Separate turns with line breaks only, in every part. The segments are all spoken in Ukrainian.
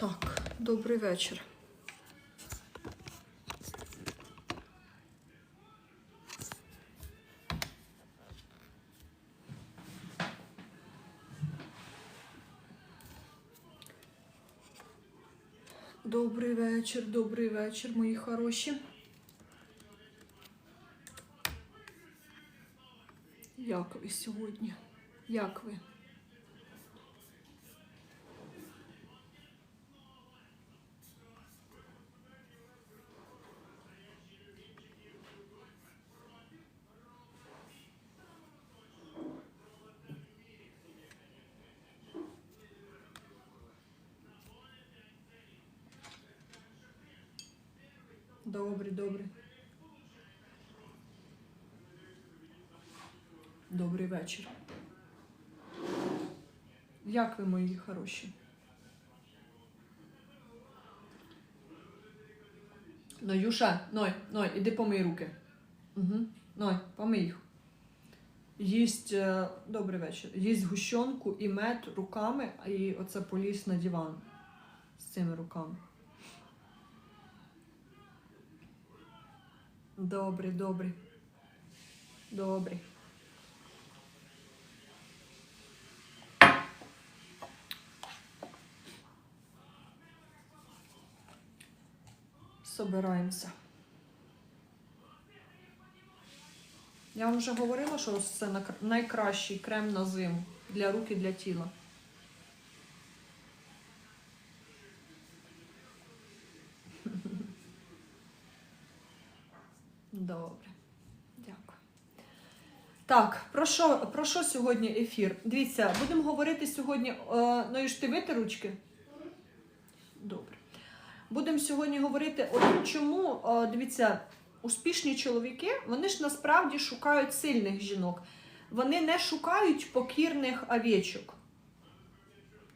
Так, добрий вечір. Добрий вечір, добрий вечір, мої хороші. Як ви сьогодні? Як ви? Добре, добре. Добрий вечір. Як ви, мої хороші? Ну, Юша, Ной, Ной, іди помий руки. Угу. Ной, помий їх. Їсть, е, добрий вечір. Їсть гущонку і мед руками, і оце поліз на диван з цими руками. Добре, добре. Добре. Собираємося. Я вам вже говорила, що це найкращий крем на зиму для рук і для тіла. Добре. Дякую. Так, про що, про що сьогодні ефір? Дивіться, будемо говорити сьогодні. Е, ну і ж ти вити ручки? Добре. Будемо сьогодні говорити, от чому, е, дивіться, успішні чоловіки, вони ж насправді шукають сильних жінок. Вони не шукають покірних овечок.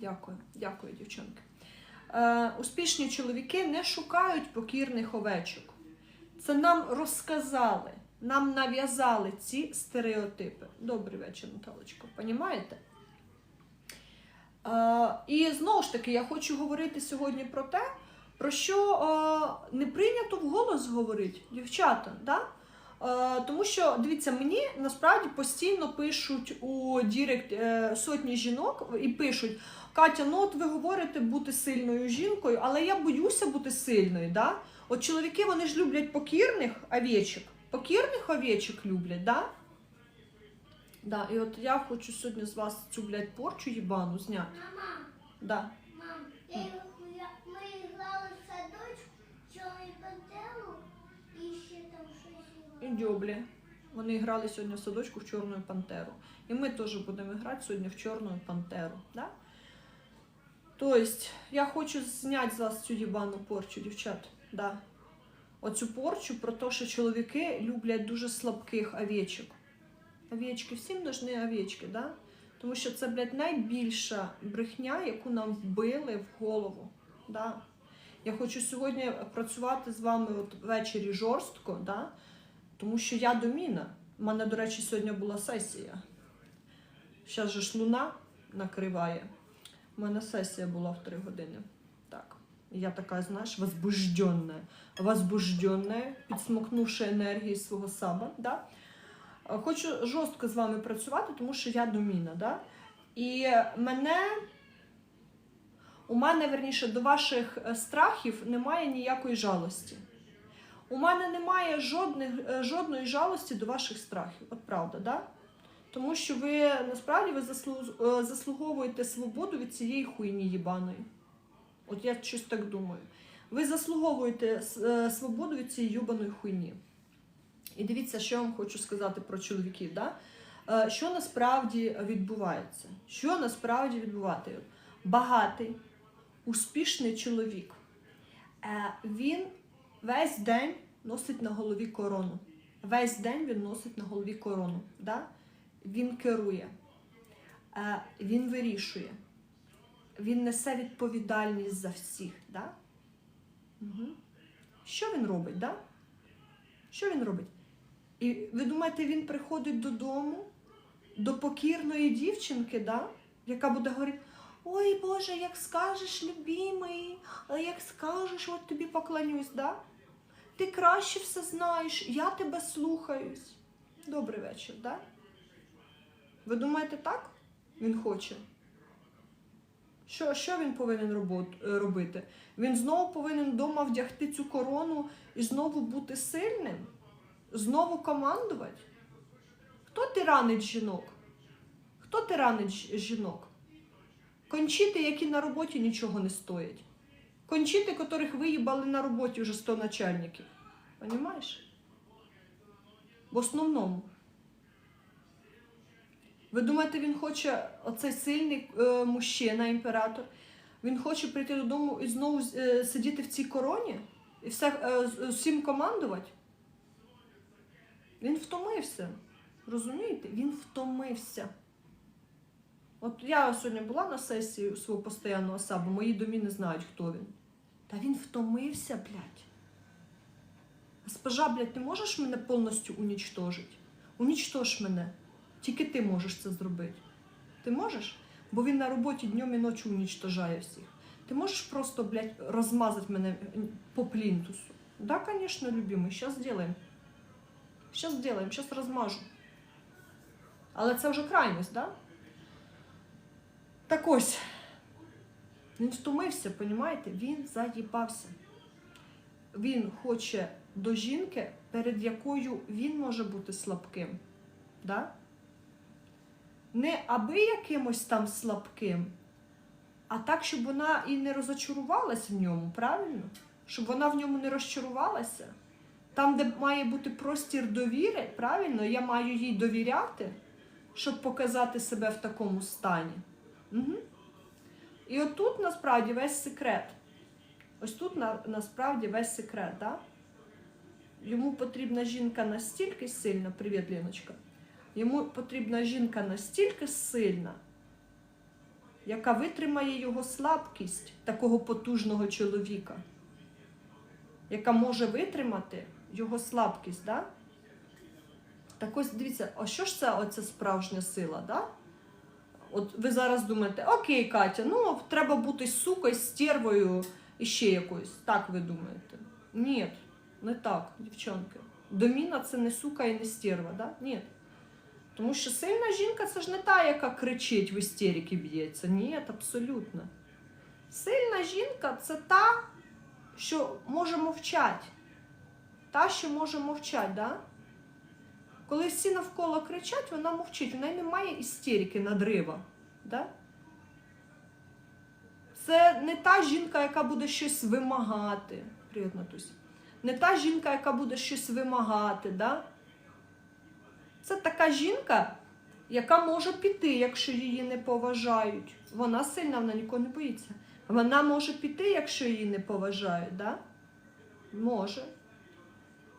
Дякую, дякую, дівчонки. Е, успішні чоловіки не шукають покірних овечок. Це нам розказали, нам нав'язали ці стереотипи. Добрий вечір, Наталочко, понімаєте? Е, і знову ж таки, я хочу говорити сьогодні про те, про що е, не прийнято вголос говорити, дівчата. Да? Е, тому що, дивіться, мені насправді постійно пишуть у Дірект е, сотні жінок і пишуть: Катя, ну от ви говорите бути сильною жінкою, але я боюся бути сильною. Да? От чоловіки вони ж люблять покірних овечок. Покірних овечок люблять, да? Да, і от я хочу сьогодні з вас цю блядь, порчу їбану зняти.
Мама,
Да.
мам, я, я, ми грали в садочку, чорний пантеру і ще там щось.
І дьоблі. Вони грали сьогодні в садочку в Чорну пантеру. І ми теж будемо грати сьогодні в Чорну пантеру. Да? Тобто, я хочу зняти з вас цю їбану порчу, дівчат. Да. Оцю порчу про те, що чоловіки люблять дуже слабких овечок. Овечки, всім нужні овечки, да? Тому що це, блядь, найбільша брехня, яку нам вбили в голову. Да? Я хочу сьогодні працювати з вами от ввечері жорстко, да? тому що я доміна. У мене, до речі, сьогодні була сесія. Зараз же ж луна накриває. У мене сесія була в 3 години. Я така, знаєш, возбужденная. Возбужденная, підсмокнувши енергії свого саба. Да? Хочу жорстко з вами працювати, тому що я доміна. Да? І мене, у мене, верніше, до ваших е, страхів немає ніякої жалості. У мене немає жодних, е, жодної жалості до ваших страхів. От правда, да? Тому що ви насправді ви е, заслуговуєте свободу від цієї хуйні їбаної. От я щось так думаю. Ви заслуговуєте е, свободу від цієї юбаної хуйні. І дивіться, що я вам хочу сказати про чоловіків. Да? Е, Що насправді відбувається? Що насправді відбувається? Багатий, успішний чоловік. Е, Він весь день носить на голові корону. Весь день він носить на голові корону. Да? Він керує, він вирішує, він несе відповідальність за всіх. Да? Угу. Що він робить? Да? Що він робить? І ви думаєте, він приходить додому до покірної дівчинки, да? яка буде говорити: ой Боже, як скажеш, любимий, а як скажеш, от тобі поклонюсь, да? Ти краще все знаєш, я тебе слухаюсь. Добрий вечір, да? Ви думаєте так? Він хоче. Що, що він повинен е, робити? Він знову повинен вдома вдягти цю корону і знову бути сильним? Знову командувати? Хто тиранить жінок? Хто тиранить жінок? Кончити, які на роботі нічого не стоять. Кончити, котрих виїбали на роботі вже 100 начальників. Понімаєш? В основному. Ви думаєте, він хоче, оцей сильний е, мужчина, імператор, він хоче прийти додому і знову е, сидіти в цій короні і все, е, всім командувати? Він втомився. Розумієте? Він втомився. От я сьогодні була на сесії свого постійного сабу, мої домі не знають, хто він. Та він втомився, блядь. Госпожа, блядь, ти можеш мене повністю унічтожити? Унічтож мене. Тільки ти можеш це зробити. Ти можеш? Бо він на роботі днем і ночі унічтожає всіх. Ти можеш просто, блядь, розмазати мене по плінтусу? Да, конечно, любимый, сейчас сделаем. Сейчас сделаем, сейчас розмажу. Але це вже крайність, да? Так ось. Він втомився, понімаєте? Він заїбався. Він хоче до жінки, перед якою він може бути слабким. Да? Не аби якимось там слабким, а так, щоб вона і не розочарувалась в ньому, правильно? Щоб вона в ньому не розчарувалася. Там, де має бути простір довіри, правильно, я маю їй довіряти, щоб показати себе в такому стані. Угу. І отут насправді весь секрет. Ось тут на, насправді весь секрет, да? Йому потрібна жінка настільки сильна, привіт, Леночка. Йому потрібна жінка настільки сильна, яка витримає його слабкість такого потужного чоловіка, яка може витримати його слабкість, да? Так ось дивіться, а що ж це оця справжня сила, да? От ви зараз думаєте, окей, Катя, ну треба бути сукою, стервою і ще якоюсь. Так ви думаєте? Ні, не так, дівчонки. Доміна це не сука і не стерва, да? Ні. Тому що сильна жінка це ж не та, яка кричить в істерики б'ється. Ні, абсолютно. Сильна жінка це та, що може мовчати. Та, що може мовчати, да? Коли всі навколо кричать, вона мовчить, в неї немає істерики, надрива. Да? Це не та жінка, яка буде щось вимагати. Привіт. Не та жінка, яка буде щось вимагати. Да? Це така жінка, яка може піти, якщо її не поважають. Вона сильна, вона нікого не боїться. Вона може піти, якщо її не поважають. Да? Може.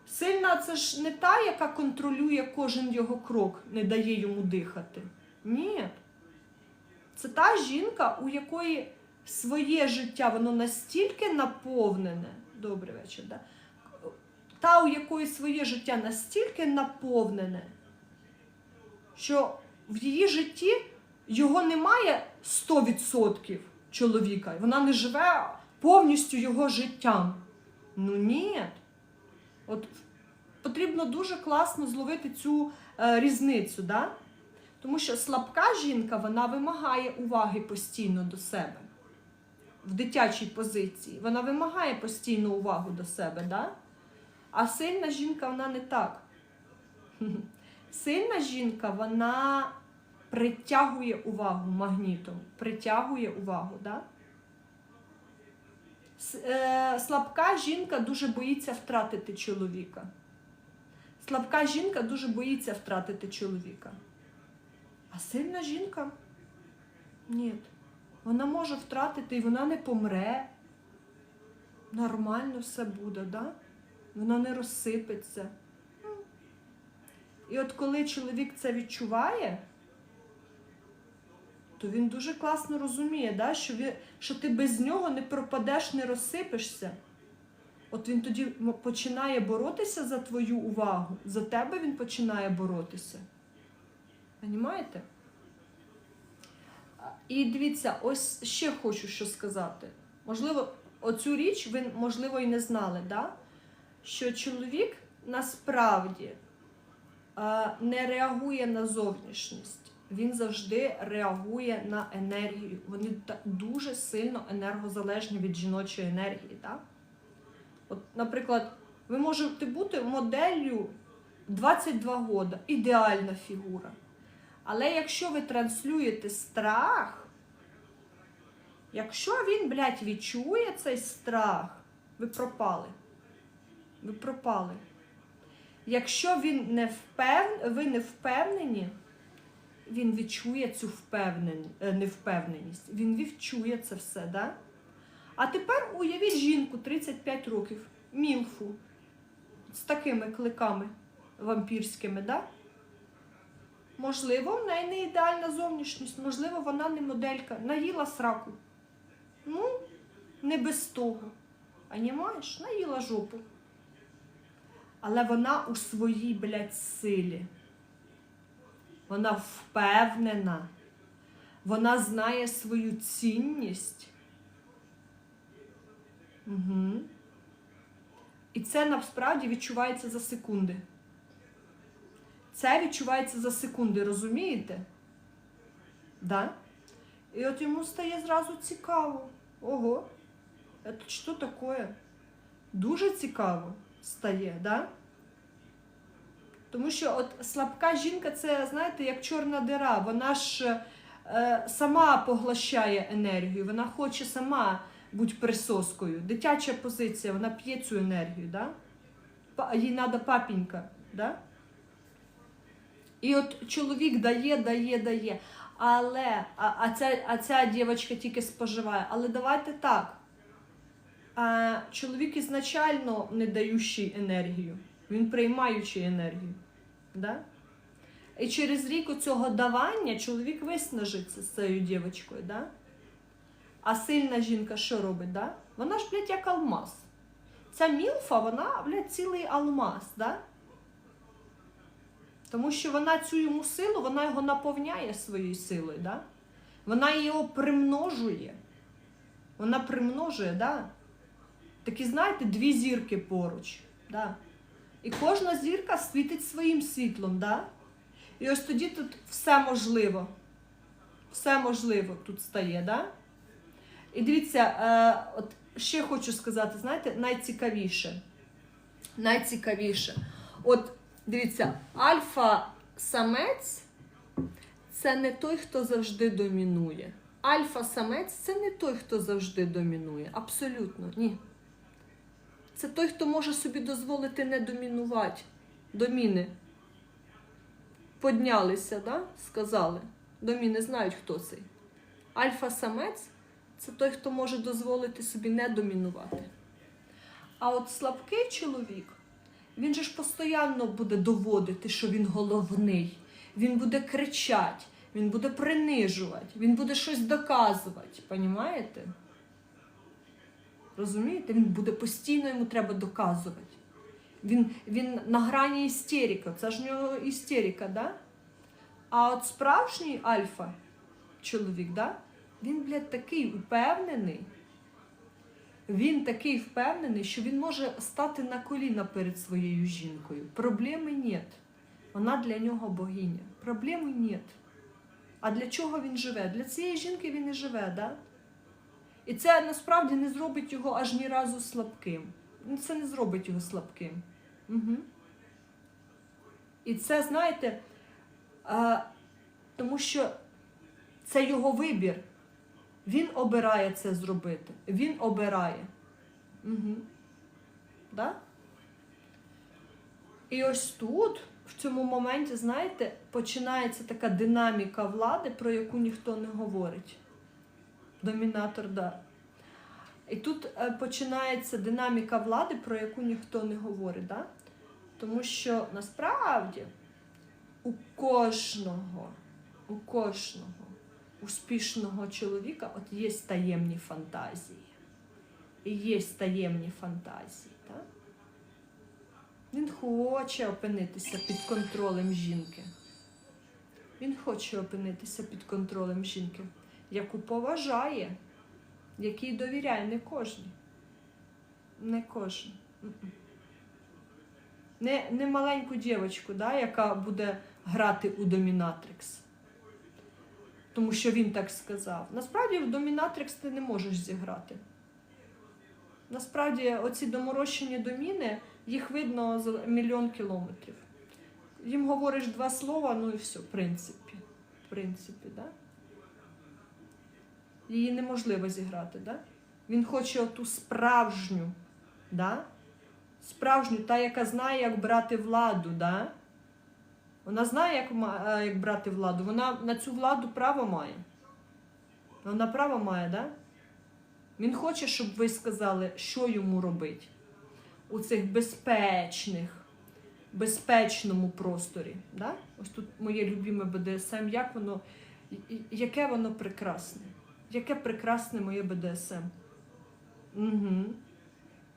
Сильна це ж не та, яка контролює кожен його крок, не дає йому дихати. Ні. Це та жінка, у якої своє життя воно настільки наповнене. Добрий вечір, да? Та, у якої своє життя настільки наповнене, що в її житті його немає 100% чоловіка. Вона не живе повністю його життям. Ну ні. От потрібно дуже класно зловити цю е, різницю, да? тому що слабка жінка вона вимагає уваги постійно до себе в дитячій позиції. Вона вимагає постійну увагу до себе, да? а сильна жінка вона не так. Сильна жінка вона притягує увагу магнітом, притягує увагу. Да? Е, Слабка жінка дуже боїться втратити чоловіка. Слабка жінка дуже боїться втратити чоловіка. А сильна жінка ні. Вона може втратити і вона не помре. Нормально все буде, да? вона не розсипеться. І от коли чоловік це відчуває, то він дуже класно розуміє, да? що, він, що ти без нього не пропадеш, не розсипешся. От він тоді починає боротися за твою увагу. За тебе він починає боротися. Понімаєте? І дивіться, ось ще хочу що сказати. Можливо, оцю річ ви, можливо, і не знали, да? що чоловік насправді не реагує на зовнішність. Він завжди реагує на енергію. Вони дуже сильно енергозалежні від жіночої енергії. Да? От, наприклад, ви можете бути моделлю 22 года, ідеальна фігура. Але якщо ви транслюєте страх, якщо він, блядь, відчує цей страх, ви пропали. Ви пропали. Якщо він не впев... ви не впевнені, він відчує цю впевнен... е, невпевненість. Він відчує це все, да? А тепер уявіть жінку 35 років, мілфу, з такими кликами вампірськими, да? Можливо, в неї не ідеальна зовнішність, можливо, вона не моделька, наїла сраку. Ну, не без того. Понімаєш? Наїла жопу. Але вона у своїй, блядь, силі. Вона впевнена. Вона знає свою цінність. Угу. І це насправді відчувається за секунди. Це відчувається за секунди, розумієте? Да? І от йому стає зразу цікаво. Ого, це що таке? Дуже цікаво стає, да? Тому що от слабка жінка це, знаєте, як чорна дира. Вона ж е, сама поглощає енергію, вона хоче сама бути присоскою. Дитяча позиція, вона п'є цю енергію, да? Їй треба папінька, да? І от чоловік дає, дає, дає. Але, а, а, ця, а ця дівчинка тільки споживає. Але давайте так. Чоловік ізначально не даючий енергію, він приймаючий енергію. Да? І через рік цього давання чоловік виснажиться з цією дівчинкою. Да? А сильна жінка що робить? Да? Вона ж, блядь, як алмаз. Ця мілфа, вона, блядь, цілий алмаз. Да? Тому що вона цю йому силу, вона його наповняє своєю силою, да? вона його примножує. Вона примножує, да? Такі, знаєте, дві зірки поруч. Да? І кожна зірка світить своїм світлом. Да? І ось тоді тут все можливо. Все можливо тут стає. Да? І дивіться, е, от ще хочу сказати, знаєте, найцікавіше. Найцікавіше. От Дивіться, альфа-самець це не той, хто завжди домінує. Альфа-самець це не той, хто завжди домінує. Абсолютно ні. Це той, хто може собі дозволити не домінувати. Доміни. Поднялися, да? сказали. Доміни знають, хто цей. Альфа-самець це той, хто може дозволити собі не домінувати. А от слабкий чоловік. Він же ж постійно буде доводити, що він головний. Він буде кричати, він буде принижувати, він буде щось доказувати. Понімаєте? Розумієте? Він буде постійно йому треба доказувати. Він, він на грані істерика. Це ж в нього істерика, да? А от справжній альфа чоловік, да? він, блядь, такий упевнений. Він такий впевнений, що він може стати на коліна перед своєю жінкою. Проблеми нет. Вона для нього богиня. Проблеми нет. А для чого він живе? Для цієї жінки він і живе, да? І це насправді не зробить його аж ні разу слабким. Ну, Це не зробить його слабким. Угу. І це, знаєте, а, тому що це його вибір. Він обирає це зробити. Він обирає. Угу. Да? І ось тут, в цьому моменті, знаєте, починається така динаміка влади, про яку ніхто не говорить. Домінатор, да. І тут е, починається динаміка влади, про яку ніхто не говорить. Да? Тому що насправді у кожного, у кожного успішного чоловіка от є таємні фантазії. І є таємні фантазії. Так? Він хоче опинитися під контролем жінки. Він хоче опинитися під контролем жінки. Яку поважає, який довіряє не кожен. Не кожен. Не, не маленьку дівчинку, да, яка буде грати у домінатрикс. Тому що він так сказав. Насправді в домінатрикс ти не можеш зіграти. Насправді, оці доморощені доміни, їх видно за мільйон кілометрів. Їм говориш два слова, ну і все, в принципі. В принципі, да? Її неможливо зіграти, да? Він хоче оту справжню, да? Справжню, та, яка знає, як брати владу, да? Вона знає, як, е, як брати владу. Вона на цю владу право має. Вона право має, да? Він хоче, щоб ви сказали, що йому робити у цих безпечних, безпечному просторі. Да? Ось тут моє любиме БДСМ, як воно, яке воно прекрасне. Яке прекрасне моє БДСМ. Угу.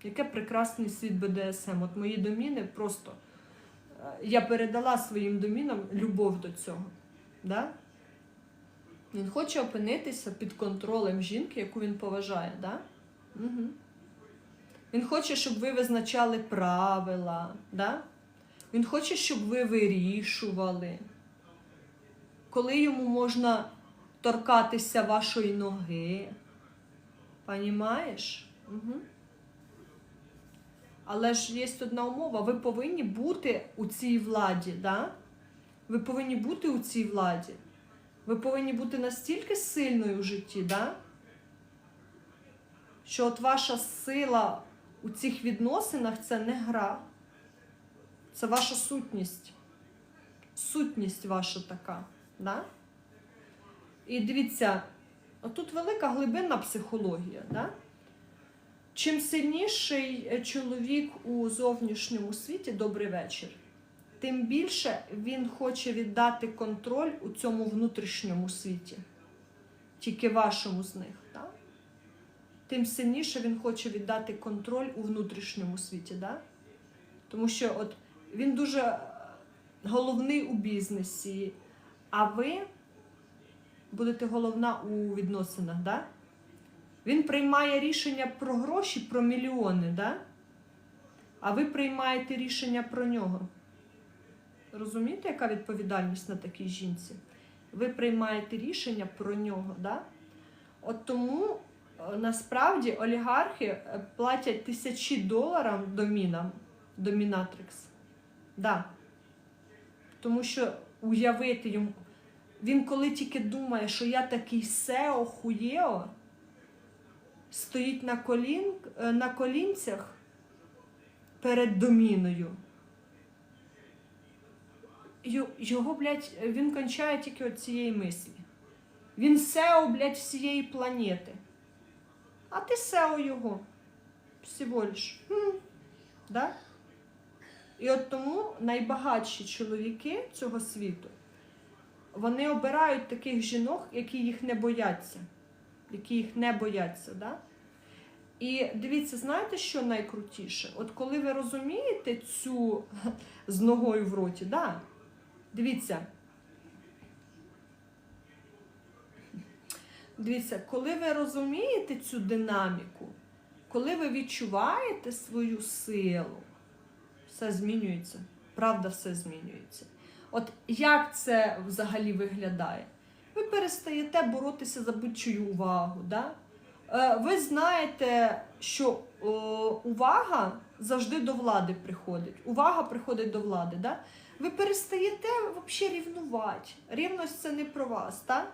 Яке прекрасний світ БДСМ. От мої доміни просто. е, Я передала своїм домінам любов до цього. Да? Він хоче опинитися під контролем жінки, яку він поважає. Да? Угу. Він хоче, щоб ви визначали правила. Да? Він хоче, щоб ви вирішували, коли йому можна торкатися вашої ноги. Понімаєш? Угу. Але ж є одна умова, ви повинні бути у цій владі, да? Ви повинні бути у цій владі. Ви повинні бути настільки сильною в житті, да? що от ваша сила у цих відносинах це не гра. Це ваша сутність. Сутність ваша така. Да? І дивіться, тут велика глибинна психологія. Да? Чим сильніший чоловік у зовнішньому світі, добрий вечір, тим більше він хоче віддати контроль у цьому внутрішньому світі, тільки вашому з них. Так? Тим сильніше він хоче віддати контроль у внутрішньому світі. Да? Тому що от він дуже е, головний у бізнесі, а ви будете головна у відносинах. Да? Він приймає рішення про гроші, про мільйони, да? а ви приймаєте рішення про нього. Розумієте, яка відповідальність на такій жінці? Ви приймаєте рішення про нього. Да? От тому е, насправді олігархи е, платять тисячі доларів домінам, домінатрикс. Да. Тому що уявити йому, він коли тільки думає, що я такий сео хуєо, стоїть на, колін, е, на колінцях перед доміною. Його, блядь, він кончає тільки від цієї мислі. Він сео, блядь, всієї планети. А ти сео його. Всього лиш. Да? І от тому найбагатші чоловіки цього світу, вони обирають таких жінок, які їх не бояться. Які їх не бояться. Да? І дивіться, знаєте, що найкрутіше? От коли ви розумієте цю з ногою в роті, да? дивіться. Дивіться, коли ви розумієте цю динаміку, коли ви відчуваєте свою силу, все змінюється. Правда, все змінюється. От як це взагалі виглядає? Ви перестаєте боротися за будь-чию увагу. Да? Е, Ви знаєте, що е, увага завжди до влади приходить. Увага приходить до влади. Да? Ви перестаєте взагалі рівнувати. Рівність це не про вас. Так?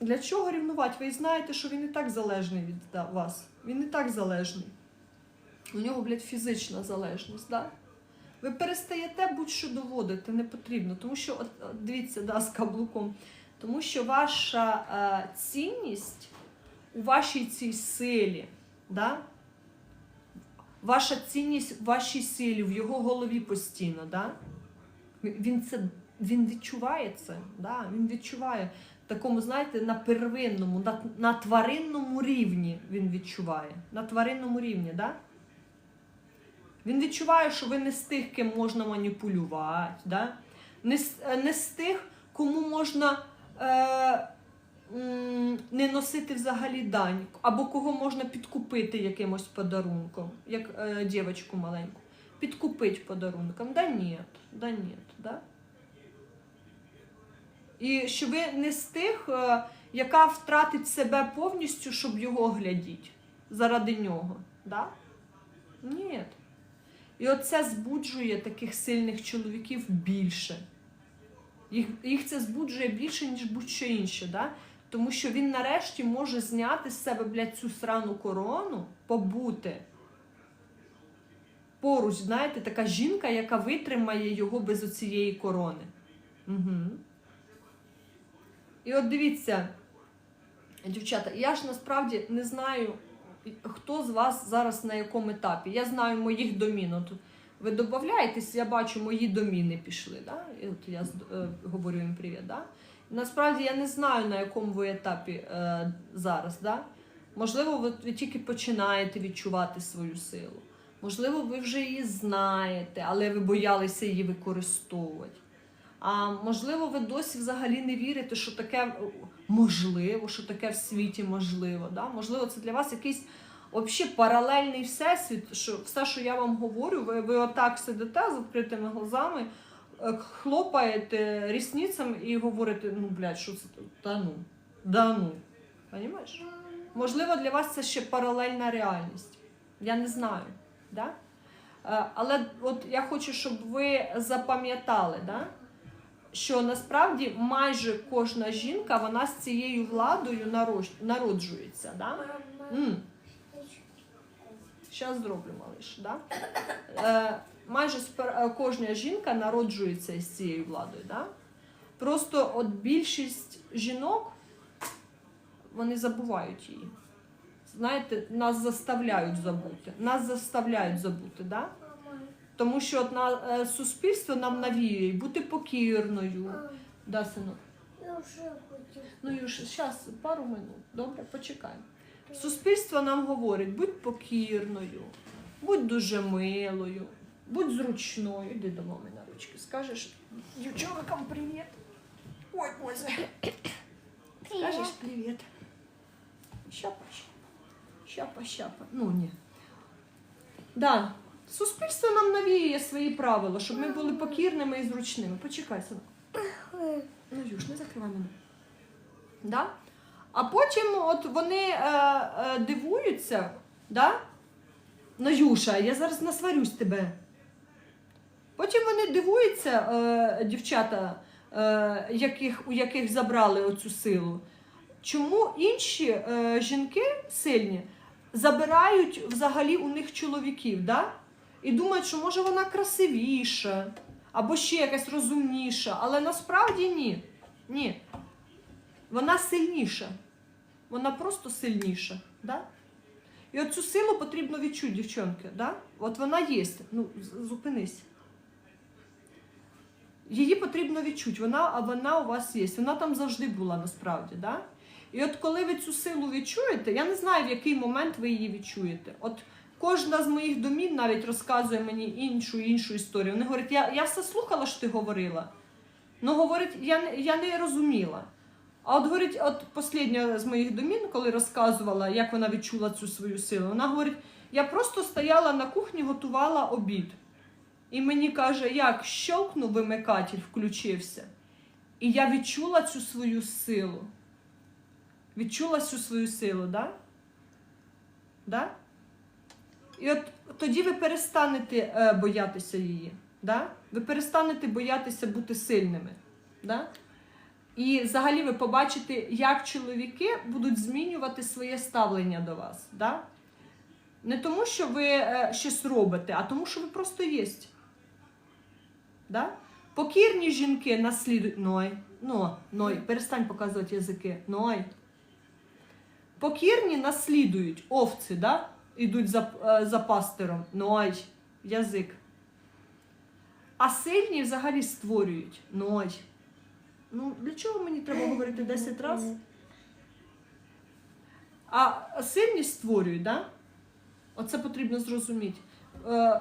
Для чого рівнувати? Ви знаєте, що він і так залежний від вас. Він і так залежний. У нього, блядь, фізична залежність. Да? Ви перестаєте будь-що доводити, не потрібно. Тому що, от, дивіться, да, з каблуком. Тому що ваша е, цінність у вашій цій силі, да? ваша цінність в вашій силі, в його голові постійно. Да? Він, це, він відчуває це. Да? Він відчуває такому, знаєте, на первинному, на, на тваринному рівні він відчуває. На тваринному рівні, да? Він відчуває, що ви не з тих, ким можна маніпулювати, да? не, е, не з тих, кому можна е, не носити взагалі дань, або кого можна підкупити якимось подарунком, як е, дівчинку маленьку. Підкупить подарунком. Да ні, да ні, да? І що ви не з тих, е, яка втратить себе повністю, щоб його глядіть заради нього. Да? Ні. І оце збуджує таких сильних чоловіків більше. Їх, їх це збуджує більше, ніж будь-що інше. Да? Тому що він нарешті може зняти з себе, блядь, цю срану корону, побути. Поруч, знаєте, така жінка, яка витримає його без оцієї корони. Угу. І от дивіться, дівчата, я ж насправді не знаю, хто з вас зараз на якому етапі. Я знаю моїх домін. Ви додаєтесь, я бачу, мої доміни пішли. Да? І от я е, говорю їм привіт. Да? Насправді я не знаю, на якому ви етапі е, зараз. Да? Можливо, ви, тільки починаєте відчувати свою силу. Можливо, ви вже її знаєте, але ви боялися її використовувати. А можливо, ви досі взагалі не вірите, що таке можливо, що таке в світі можливо. Да? Можливо, це для вас якийсь взагалі паралельний всесвіт, що все, що я вам говорю, ви, ви отак сидите з відкритими глазами, е, хлопаєте рісницями і говорите, ну, блядь, що це? Та ну, да ну. Понімаєш? Можливо, для вас це ще паралельна реальність. Я не знаю. Да? Е, Але от я хочу, щоб ви запам'ятали, да? Що насправді майже кожна жінка вона з цією владою народжується. Да? Щас зроблю, малиш. Да? Е, майже е, кожна жінка народжується із цією владою. Да? Просто от більшість жінок вони забувають її. Знаєте, нас заставляють забути. Нас заставляють забути, да? Тому що от на, е, суспільство нам навіює бути покірною. Да, синок?
Я вже хотів.
Ну, Юш, зараз пару минут. Добре, почекаємо. Суспільство нам говорить: будь покірною, будь дуже милою, будь зручною. Іди до мами на ручки. Скажеш дівчонкам привіт. Ой, Боже. Скажеш привіт. Щапа, щапа, щапа. Ну ні. Да. Суспільство нам навіює свої правила, щоб ми були покірними і зручними. Почекай, синок. Ну, Юж, не закривай мене. Да? А потім от вони е, е, дивуються, да? Ну, Юша, я зараз насварюсь тебе. Потім вони дивуються, е, дівчата, е, яких, у яких забрали оцю силу. Чому інші е, жінки сильні забирають взагалі у них чоловіків, да? І думають, що може вона красивіша, або ще якась розумніша, але насправді ні. Ні. Вона сильніша. Вона просто сильніша. Да? І оцю силу потрібно відчути, дівчонки. Да? От вона є. Ну, зупинись. Її потрібно відчути, вона, вона у вас є. Вона там завжди була насправді. Да? І от коли ви цю силу відчуєте, я не знаю, в який момент ви її відчуєте. От кожна з моїх домів навіть розказує мені іншу іншу історію. Вони говорять, я, я все слухала, що ти говорила. Ну, говорить, я, я не розуміла. А от говорить, от послідня з моїх домін, коли розказувала, як вона відчула цю свою силу, вона говорить: я просто стояла на кухні, готувала обід. І мені каже, як щелкнув вимикатель, включився. І я відчула цю свою силу. Відчула цю свою силу, да? Да? І от тоді ви перестанете е, боятися її. Да? Ви перестанете боятися бути сильними. Да? І взагалі ви побачите, як чоловіки будуть змінювати своє ставлення до вас. Да? Не тому, що ви е, щось робите, а тому, що ви просто єсть. Да? Покірні жінки наслідують. Ной, но, ной, перестань показувати язики. Ной. Покірні наслідують овці, да? Ідуть за, е, за пастиром. Ной, язик. А сильні взагалі створюють. Ной. Ну, для чого мені треба говорити 10 разів? А сильні створюють, да? Оце потрібно зрозуміти. Е,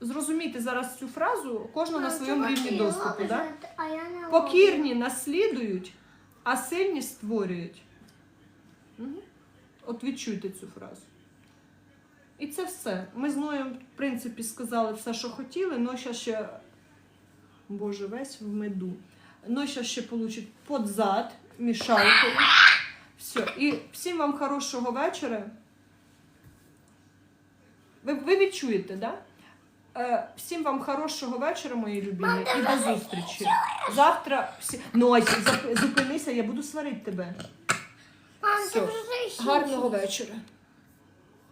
зрозуміти зараз цю фразу, кожна на своєму рівні доступу. Да? Покірні наслідують, а сильні створюють. Угу. От відчуйте цю фразу. І це все. Ми з Ноєм, в принципі, сказали все, що хотіли, но ще. Боже, весь в меду. Но ще ще получить под зад, мішалкою. Все. І всім вам хорошого вечора. Ви, ви відчуєте, да? Е, всім вам хорошого вечора, мої любимі, і до зустрічі. Завтра всі. Нойся, зупинися, я буду сварити тебе.
Ще
Гарного вечора.